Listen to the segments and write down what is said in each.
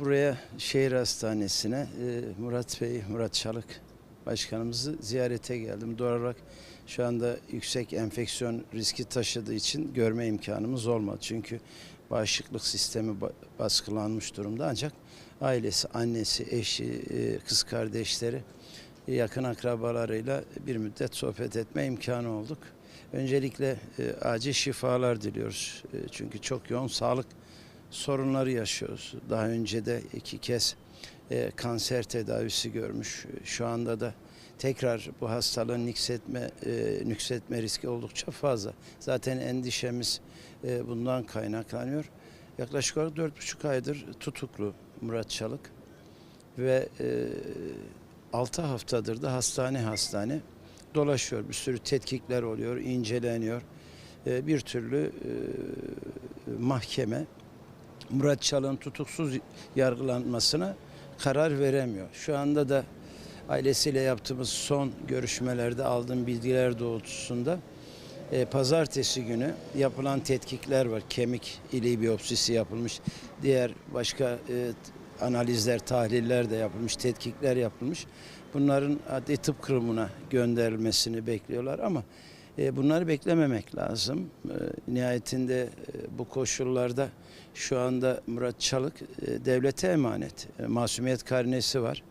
buraya şehir hastanesine e, Murat Bey, Murat Çalık başkanımızı ziyarete geldim. Doğal olarak şu anda yüksek enfeksiyon riski taşıdığı için görme imkanımız olmadı. Çünkü bağışıklık sistemi ba- baskılanmış durumda ancak ailesi, annesi, eşi, e, kız kardeşleri, yakın akrabalarıyla bir müddet sohbet etme imkanı olduk. Öncelikle e, acil şifalar diliyoruz. Çünkü çok yoğun sağlık sorunları yaşıyoruz. Daha önce de iki kez e, kanser tedavisi görmüş. Şu anda da tekrar bu hastalığın nüksetme, e, nüksetme riski oldukça fazla. Zaten endişemiz e, bundan kaynaklanıyor. Yaklaşık olarak dört buçuk aydır tutuklu Murat Çalık ve e, 6 haftadır da hastane hastane dolaşıyor. Bir sürü tetkikler oluyor, inceleniyor. E, bir türlü e, mahkeme Murat Çalık'ın tutuksuz yargılanmasına karar veremiyor. Şu anda da ailesiyle yaptığımız son görüşmelerde aldığım bilgiler doğrultusunda e, pazartesi günü yapılan tetkikler var. Kemik iliği biyopsisi yapılmış. Diğer başka e, analizler, tahliller de yapılmış, tetkikler yapılmış. Bunların adli tıp kurumuna gönderilmesini bekliyorlar ama bunları beklememek lazım. E, nihayetinde e, bu koşullarda şu anda Murat Çalık e, devlete emanet. E, masumiyet karnesi var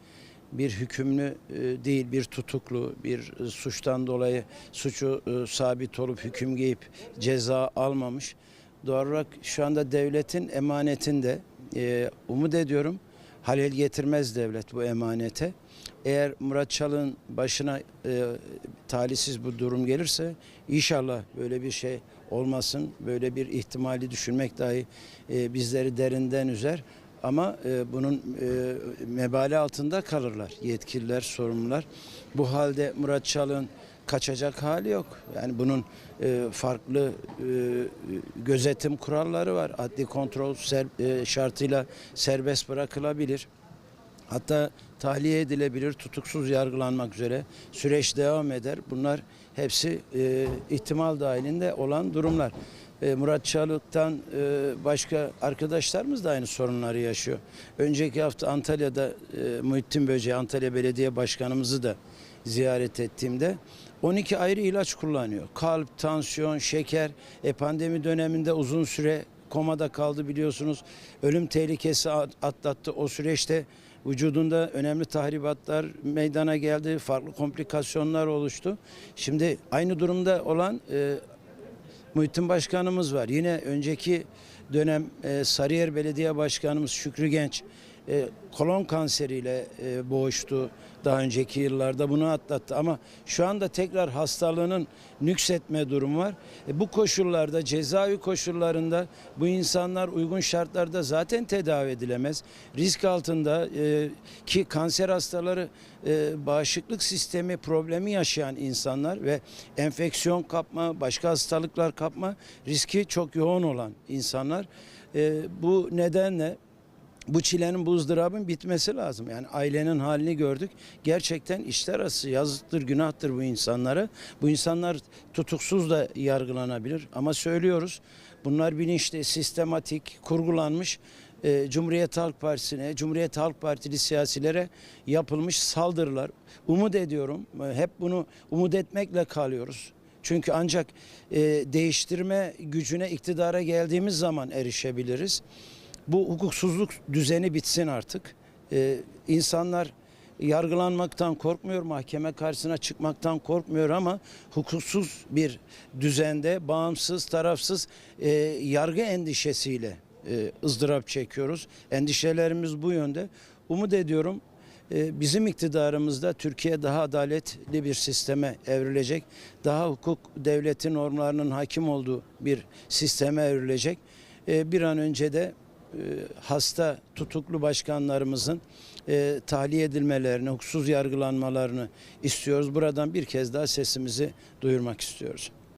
bir hükümlü e, değil bir tutuklu bir e, suçtan dolayı suçu e, sabit olup hüküm giyip ceza almamış. Doğal olarak şu anda devletin emanetinde e, umut ediyorum halel getirmez devlet bu emanete. Eğer Murat Çalık'ın başına e, talihsiz bu durum gelirse inşallah böyle bir şey olmasın. Böyle bir ihtimali düşünmek dahi e, bizleri derinden üzer. Ama e, bunun e, mebali altında kalırlar yetkililer, sorumlular. Bu halde Murat Çalık'ın kaçacak hali yok. Yani bunun e, farklı e, gözetim kuralları var. Adli kontrol ser- e, şartıyla serbest bırakılabilir. Hatta tahliye edilebilir, tutuksuz yargılanmak üzere süreç devam eder. Bunlar hepsi e, ihtimal dahilinde olan durumlar. E, Murat Çalık'tan e, başka arkadaşlarımız da aynı sorunları yaşıyor. Önceki hafta Antalya'da e, Muhittin Böceği, Antalya Belediye Başkanımızı da ziyaret ettiğimde 12 ayrı ilaç kullanıyor. Kalp, tansiyon, şeker, e, pandemi döneminde uzun süre komada kaldı biliyorsunuz. Ölüm tehlikesi at- atlattı. O süreçte vücudunda önemli tahribatlar meydana geldi. Farklı komplikasyonlar oluştu. Şimdi aynı durumda olan e, Muhittin Başkanımız var. Yine önceki dönem e, Sarıyer Belediye Başkanımız Şükrü Genç e, kolon kanseriyle e, boğuştu. Daha önceki yıllarda bunu atlattı ama şu anda tekrar hastalığının nüksetme durumu var. E, bu koşullarda cezaevi koşullarında bu insanlar uygun şartlarda zaten tedavi edilemez. Risk altında e, ki kanser hastaları e, bağışıklık sistemi problemi yaşayan insanlar ve enfeksiyon kapma, başka hastalıklar kapma riski çok yoğun olan insanlar. E, bu nedenle bu çilenin, bu ızdırabın bitmesi lazım. Yani ailenin halini gördük. Gerçekten işler arası yazıktır, günahtır bu insanlara. Bu insanlar tutuksuz da yargılanabilir. Ama söylüyoruz bunlar bilinçli, sistematik, kurgulanmış e, Cumhuriyet Halk Partisi'ne, Cumhuriyet Halk Partili siyasilere yapılmış saldırılar. Umut ediyorum. e, Hep bunu umut etmekle kalıyoruz. Çünkü ancak e, değiştirme gücüne iktidara geldiğimiz zaman erişebiliriz. Bu hukuksuzluk düzeni bitsin artık. Ee, insanlar yargılanmaktan korkmuyor, mahkeme karşısına çıkmaktan korkmuyor ama hukuksuz bir düzende bağımsız, tarafsız e, yargı endişesiyle e, ızdırap çekiyoruz. Endişelerimiz bu yönde. Umut ediyorum e, bizim iktidarımızda Türkiye daha adaletli bir sisteme evrilecek. Daha hukuk devleti normlarının hakim olduğu bir sisteme evrilecek. E, bir an önce de hasta tutuklu başkanlarımızın e, tahliye edilmelerini, hukuksuz yargılanmalarını istiyoruz. Buradan bir kez daha sesimizi duyurmak istiyoruz.